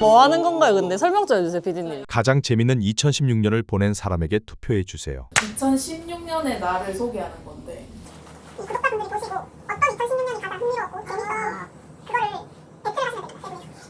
뭐 하는 건가요? 근데 설명 좀 해주세요, 피디님. 가장 재밌는 2016년을 보낸 사람에게 투표해 주세요. 2016년의 나를 소개하는 건데 이 구독자분들이 보시고 어떤 2016년이 가장 흥미로웠고 재밌었는지 그거를 댓글 하시면 됩니다. 세 분이서.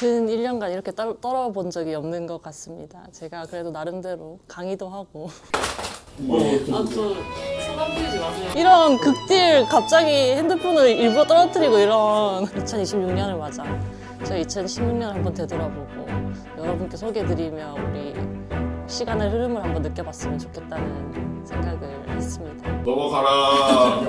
근 1년간 이렇게 떨, 떨어본 적이 없는 것 같습니다. 제가 그래도 나름대로 강의도 하고. 아, 저 소감 보이지 마세요. 이런 극딜 갑자기 핸드폰을 일부러 떨어뜨리고 이런 2026년을 맞아. 저희 2016년 한번 되돌아보고 여러분께 소개해드리며 우리 시간의 흐름을 한번 느껴봤으면 좋겠다는 생각을 했습니다. 넘어가라.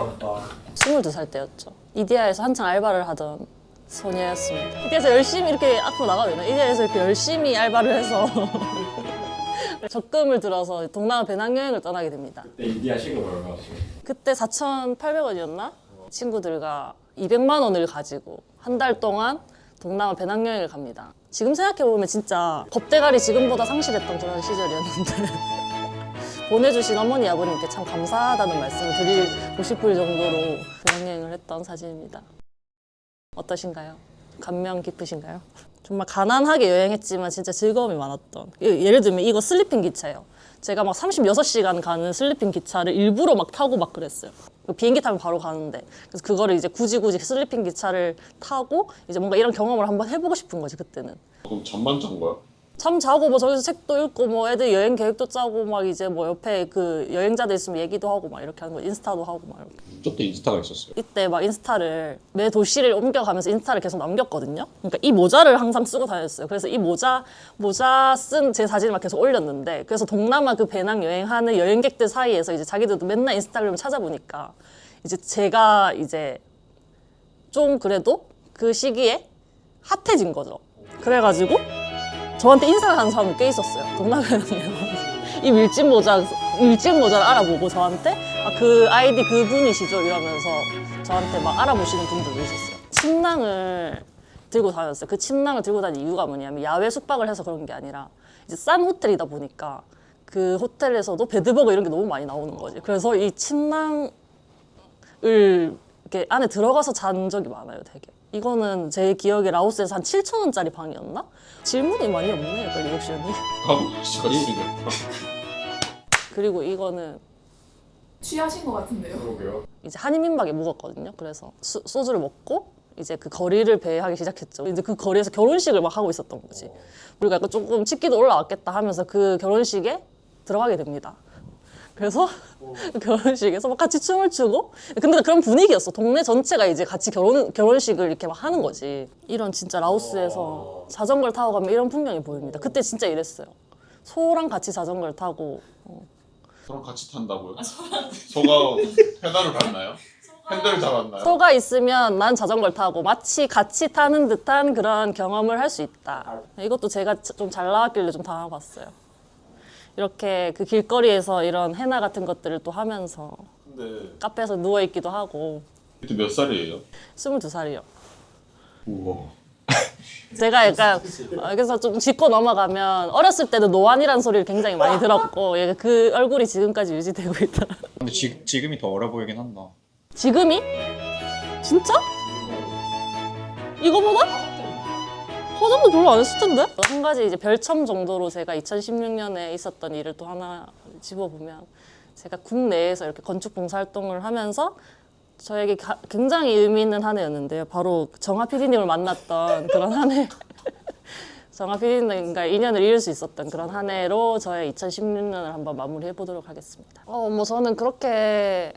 22살 때였죠. 이디야에서 한창 알바를 하던 소녀였습니다. 이디야에서 열심히 이렇게 앞으로 나가면 되나? 이디야에서 이렇게 열심히 알바를 해서 적금을 들어서 동남아 배낭여행을 떠나게 됩니다. 그때 인디아 시급 얼마였어요? 그때 4,800원이었나? 친구들과 200만 원을 가지고 한 달 동안 동남아 배낭여행을 갑니다. 지금 생각해보면 진짜 겁대가리 지금보다 상실했던 그런 시절이었는데 보내주신 어머니 아버님께 참 감사하다는 말씀을 드리고 싶을 정도로 배낭여행을 했던 사진입니다. 어떠신가요? 감명 깊으신가요? 정말 가난하게 여행했지만 진짜 즐거움이 많았던. 예- 예를 들면 이거 슬리핑 기차예요. 제가 막 36시간 가는 슬리핑 기차를 일부러 막 타고 막 그랬어요. 그 비행기 타면 바로 가는데. 그래서 그거를 이제 굳이 굳이 슬리핑 기차를 타고 이제 뭔가 이런 경험을 한번 해보고 싶은 거지 그때는. 그럼 잔 거야? 잠 자고 뭐 저기서 책도 읽고 뭐 애들 여행 계획도 짜고 막 이제 뭐 옆에 그 여행자들 있으면 얘기도 하고 막 이렇게 하는 거 인스타도 하고 막 이렇게 저때 인스타가 있었어요. 이때 막 인스타를 매 도시를 옮겨가면서 인스타를 계속 남겼거든요. 그러니까 이 모자를 항상 쓰고 다녔어요. 그래서 이 모자 모자 쓴 제 사진을 막 계속 올렸는데 그래서 동남아 그 배낭 여행하는 여행객들 사이에서 이제 자기들도 맨날 인스타그램 찾아보니까 이제 제가 이제 좀 그래도 그 시기에 핫해진 거죠. 그래가지고 저한테 인사를 하는 사람이 꽤 있었어요. 동남아 배낭 여행. 이 밀짚 모자 밀짚 모자를 알아보고 저한테 아, 그 아이디 그 분이시죠 이러면서 저한테 막 알아보시는 분들도 있었어요. 침낭을 들고 다녔어요. 그 침낭을 들고 다니는 이유가 뭐냐면 야외 숙박을 해서 그런 게 아니라 이제 싼 호텔이다 보니까 그 호텔에서도 배드버거 이런 게 너무 많이 나오는 거지. 그래서 이 침낭을 이렇게 안에 들어가서 잔 적이 많아요, 되게. 이거는 제 기억에 라오스에서 한 7천 원짜리 방이었나? 질문이 많이 없네요, 약간 리액션이. 가보시가 생겼다. 그리고 이거는 취하신 것 같은데요. 그러게요. 이제 한인민박에 묵었거든요. 그래서 수- 소주를 먹고 이제 그 거리를 배회하기 시작했죠. 이제 그 거리에서 결혼식을 막 하고 있었던 거지. 우리가 약간 조금 치기도 올라왔겠다 하면서 그 결혼식에 들어가게 됩니다. 그래서 결혼식에서 막 같이 춤을 추고 근데 그런 분위기였어. 동네 전체가 이제 같이 결혼 결혼식을 이렇게 막 하는 거지. 이런 진짜 라오스에서 자전거를 타고 가면 이런 풍경이 보입니다. 그때 진짜 이랬어요. 소랑 같이 자전거를 타고 저랑 같이 탄다고요? 소가 페달을 밟나요? 핸들을 잡았나요? 소가 있으면 난 자전거를 타고 마치 같이 타는 듯한 그런 경험을 할 수 있다. 이것도 제가 좀 잘 나왔길래 좀 당해봤어요. 이렇게 그 길거리에서 이런 해나 같은 것들을 또 하면서 근데 카페에서 누워 있기도 하고 그때 몇 살이에요? 22살이요. 우와. 제가 약간 어, 그래서 좀 짚고 넘어가면 어렸을 때는 노안이라는 소리를 굉장히 많이 들었고 예, 그 얼굴이 지금까지 유지되고 있다. 근데 지, 지금이 더 어려 보이긴 한다. 지금이? 진짜? 이거보다? 화장도 별로 안 했을 텐데? 한 가지 이제 별첨 정도로 제가 2016년에 있었던 일을 또 하나 집어보면 제가 국내에서 이렇게 건축 봉사활동을 하면서 저에게 가- 굉장히 의미 있는 한 해였는데요. 바로 정하 PD님을 만났던 그런 한 해. 정하 PD님과 인연을 이룰 수 있었던 그런 한 해로 저의 2016년을 한번 마무리해 보도록 하겠습니다. 어, 뭐 저는 그렇게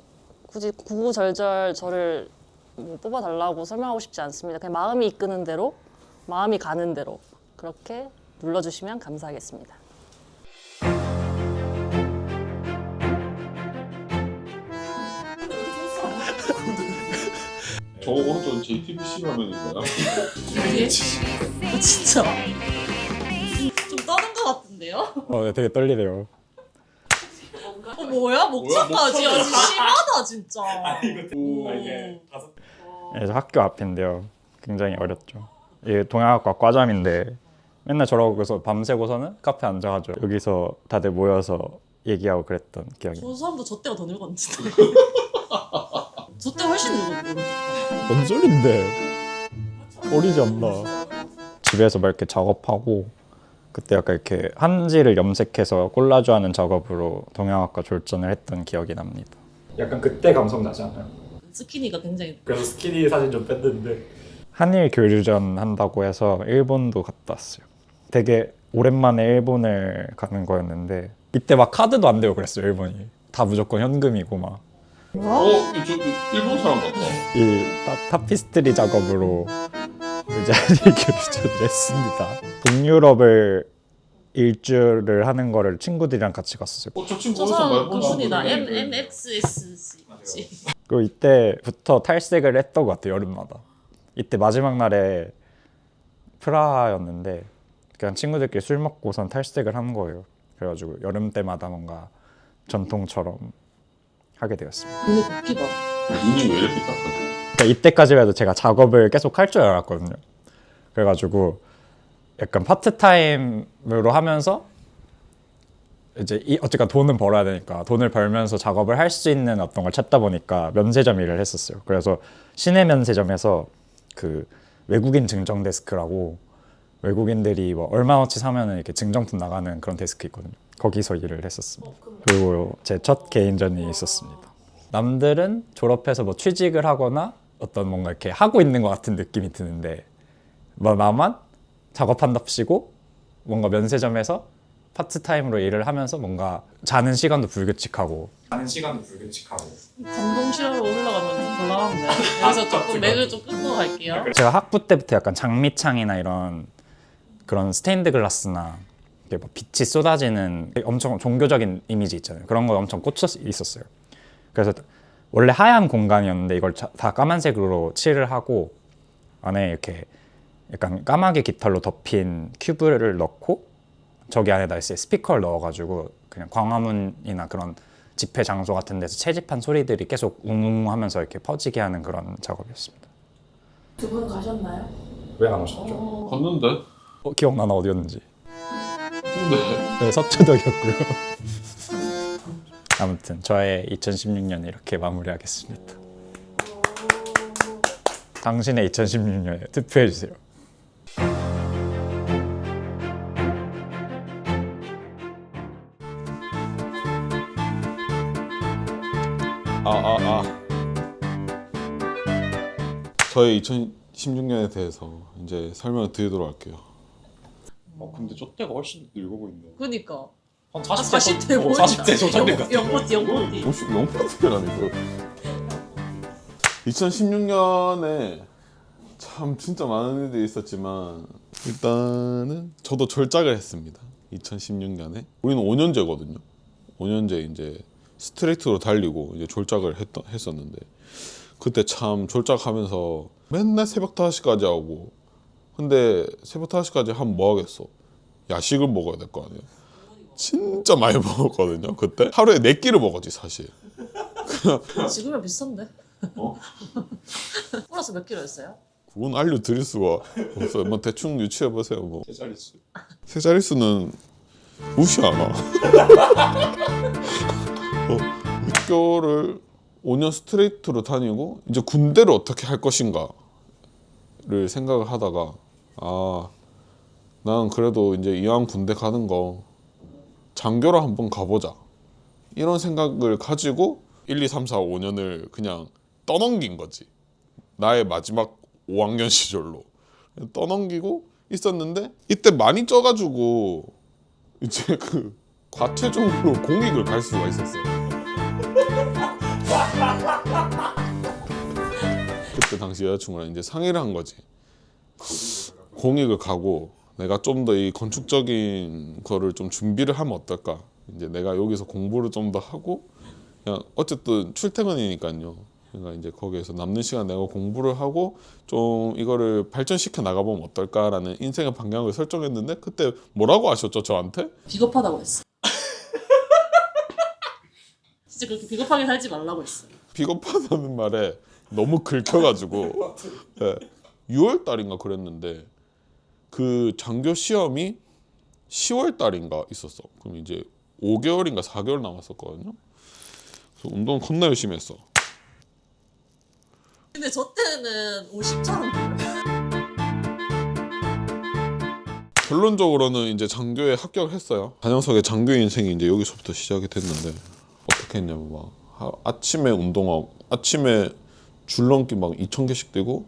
굳이 구구절절 저를 뭐 뽑아달라고 설명하고 싶지 않습니다. 그냥 마음이 이끄는 대로, 마음이 가는 대로 그렇게 눌러주시면 감사하겠습니다. 저 오른쪽 JTBC 화면인가요? 진짜 좀 떠는 것 같은데요? 어, 네, 되게 떨리네요. 어, 뭐야 목차까지. 심하다 진짜. 네, 저 학교 앞인데요. 굉장히 어렵죠. 이게 동양학과 과잠인데 맨날 저러고서 밤새고서는 카페 앉아가지고 여기서 다들 모여서 얘기하고 그랬던 기억이 나요. 저 사람도 저 때가 더 늙었는데. 저 때가 훨씬 늙었는데. 뭔 소린데? 어리지 않나. 집에서 막 이렇게 작업하고 그때 약간 이렇게 한지를 염색해서 콜라주하는 작업으로 동양학과 졸전을 했던 기억이 납니다. 약간 그때 감성 나지 않아요? 스키니가 굉장히 그래서 스키니 사진 좀 뺐는데 한일 교류전 한다고 해서 일본도 갔다 왔어요. 되게 오랜만에 일본을 가는 거였는데 이때 막 카드도 안 되고 그랬어요 일본이 다 무조건 현금이고 막이 어? 이 저기 일본 사람 같다. 타, 타피스트리 작업으로 이제 한일 교류전을 했습니다. 북유럽을 일주를 하는 거를 친구들이랑 같이 갔었어요. 어, 저 친구 저 어디서 사람 많이 본 그분이다. 친구인데. M M X S C. 그리고 이때부터 탈색을 했던 것 같아요 여름마다 이때 마지막 날에 프라하였는데 그냥 친구들끼리 술 먹고선 탈색을 한 거예요 그래가지고 여름 때마다 뭔가 전통처럼 하게 되었습니다 근데 곱기가. 눈이 왜 이렇게 딱하지? 그러니까 이때까지만 해도 제가 작업을 계속 할 줄 알았거든요 그래가지고 약간 파트타임으로 하면서 이제 이 어쨌든 돈은 벌어야 되니까 돈을 벌면서 작업을 할 수 있는 어떤 걸 찾다 보니까 면세점 일을 했었어요. 그래서 시내 면세점에서 그 외국인 증정 데스크라고 외국인들이 뭐 얼마어치 사면은 이렇게 증정품 나가는 그런 데스크 있거든요. 거기서 일을 했었습니다. 그리고 제 첫 개인전이 있었습니다. 남들은 졸업해서 뭐 취직을 하거나 어떤 뭔가 이렇게 하고 있는 것 같은 느낌이 드는데 뭐 나만 작업한답시고 뭔가 면세점에서 파트타임으로 일을 하면서 뭔가 자는 시간도 불규칙하고 자는 시간도 불규칙하고 감동 실화로 올라가면 좀 곤란한데. 여기서 조금 맥을 좀 끊고 갈게요. 제가 학부 때부터 약간 장미창이나 이런 그런 스테인드 글라스나 이렇게 막 빛이 쏟아지는 엄청 종교적인 이미지 있잖아요. 그런 거 엄청 꽂혀 있었어요. 그래서 원래 하얀 공간이었는데 이걸 자- 다 까만색으로 칠을 하고 안에 이렇게 약간 까마귀 깃털로 덮인 큐브를 넣고 저기 안에다 이제 스피커를 넣어가지고 그냥 광화문이나 그런 집회 장소 같은 데서 채집한 소리들이 계속 웅웅 하면서 이렇게 퍼지게 하는 그런 작업이었습니다. 두 분 가셨나요? 왜 안 오셨죠? 봤는데? 어, 기억나나 어디였는지? 근데 네, 서초동이었고요. 아무튼 저의 2016년 이렇게 마무리하겠습니다. 당신의 2016년에 투표해 주세요. 저의 2016년에 대해서 이제 설명을 드리도록 할게요. 어 근데 저 때가 훨씬 늙어 보인다. 그니까. 한 아, 40대 어, 보인다. 40대 소장님 같아. 영포티 영포티. 50%라니까. 2016년에 참 진짜 많은 일들이 있었지만 일단은 저도 졸작을 했습니다. 2016년에 우리는 5년제거든요. 5년제 이제 스트레이트로 달리고 이제 졸작을 했, 했었는데 그때 참 졸작하면서 맨날 새벽 5시까지 하고 근데 새벽 5시까지 하면 뭐 하겠어? 야식을 먹어야 될 거 아니에요. 진짜 많이 먹었거든요. 그때 하루에 4끼를 먹었지 사실. 지금이랑 비슷한데. 어? 플러스 몇 킬로였어요? 그건 알려드릴 수가 없어요. 뭐 대충 유추해 보세요. 뭐 세 자릿수. 세 자릿수는 무시하나? 어, 학교를 5년 스트레이트로 다니고 이제 군대를 어떻게 할 것인가를 생각을 하다가 아, 난 그래도 이제 이왕 군대 가는 거 장교로 한번 가보자 이런 생각을 가지고 1, 2, 3, 4, 5년을 그냥 떠넘긴 거지. 나의 마지막 5학년 시절로 떠넘기고 있었는데 이때 많이 쪄가지고 이제 그 과체중으로 공익을 갈 수가 있었어요. 그때 당시 여자친구랑 이제 상의를 한 거지. 공익을 가고 내가 좀 더 이 건축적인 거를 좀 준비를 하면 어떨까? 이제 내가 여기서 공부를 좀 더 하고 그냥 어쨌든 출퇴근이니까요. 그러니까 이제 거기에서 남는 시간 내가 공부를 하고 좀 이거를 발전시켜 나가보면 어떨까라는 인생의 방향을 설정했는데 그때 뭐라고 하셨죠 저한테? 비겁하다고 했어. 진짜 그렇게 비겁하게 살지 말라고 했어. 비겁하다는 말에 너무 긁혀가지고 네, 6월 달인가 그랬는데 그 장교 시험이 10월 달인가 있었어. 그럼 이제 5개월인가 4개월 남았었거든요. 그래서 운동 겁나 열심히 했어. 근데 저 때는 50처럼 결론적으로는 이제 장교에 합격을 했어요. 단영석의 장교 인생이 이제 여기서부터 시작이 됐는데 어떻게 했냐면 막 하- 아침에 운동하고 아침에 줄넘기 막 2천 개씩 뛰고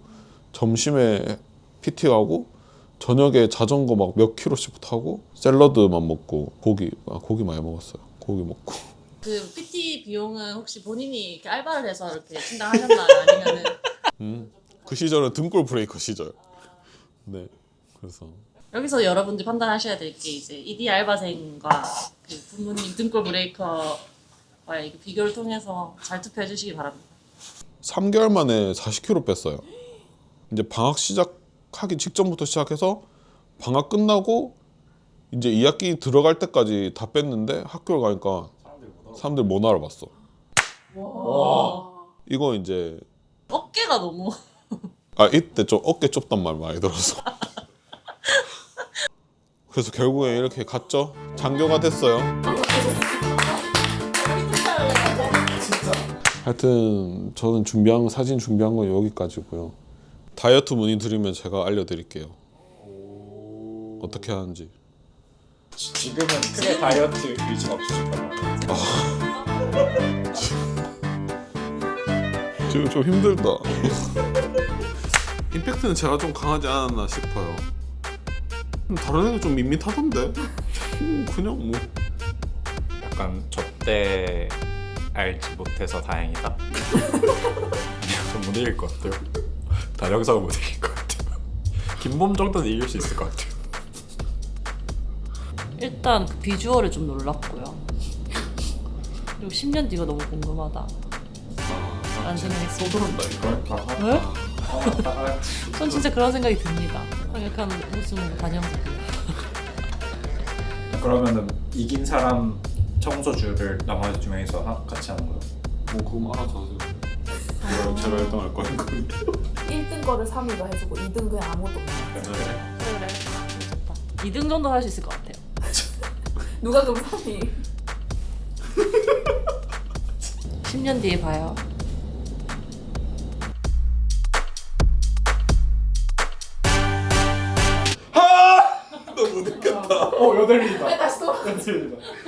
점심에 PT 가고 저녁에 자전거 막 몇 킬로씩 타고 샐러드만 먹고 고기 아, 고기 많이 먹었어요. 고기 먹고 그 PT 비용은 혹시 본인이 이렇게 알바를 해서 이렇게 충당하셨나요? 아니면은 그 시절은 등골 브레이커 시절. 네. 그래서 여기서 여러분들 판단하셔야 될 게 이제 ED 알바생과 그 부모님 등골 브레이커 와의 그 비교를 통해서 잘 투표해 주시기 바랍니다. 3개월 만에 40kg 뺐어요. 이제 방학 시작하기 직전부터 시작해서 방학 끝나고 이제 2학기 들어갈 때까지 다 뺐는데 학교를 가니까 사람들 못 알아봤어. 이거 이제 어깨가 너무 아 이때 좀 어깨 좁단 말 많이 들어서. 그래서 결국에 이렇게 갔죠. 장교가 됐어요. 하여튼 저는 준비한 사진 준비한 건 여기까지고요. 다이어트 문의 드리면 제가 알려드릴게요. 어떻게 하는지. 지금은 크게 다이어트 의지가 없으실 거예요. 지금 좀 힘들다. 임팩트는 제가 좀 강하지 않았나 싶어요. 음, 다른 애들 좀 밋밋하던데. 음, 그냥 뭐. 약간 저때 알지 못해서 다행이다. 전못 이길 것 같아요. 다영상은 못 이길 것 같아요. 김범 정도는 이길 수 있을 것 같아요. 일단 그 비주얼에 좀 놀랐고요. 그리고 10년 뒤가 너무 궁금하다. 라는 생각이 쏟아온다. 왜? 전 진짜 그런 생각이 듭니다. 약간 무슨 단영석이에요. 그러면은 이긴 사람 청소주를 나머지 두 명이서 하- 같이 하는 거예요? 뭐 그럼 알아서 하세요. 제가 1등 할 거니까. 1등 거를 3위가 해주고 2등 그냥 아무것도 없는 거야. 그래 그래. 좋다. 2등 정도 할 수 있을 것 같아요. 누가 그럼 3위? 10년 뒤에 봐요. 어 여덟이다. 다시 돌아. 여덟이다.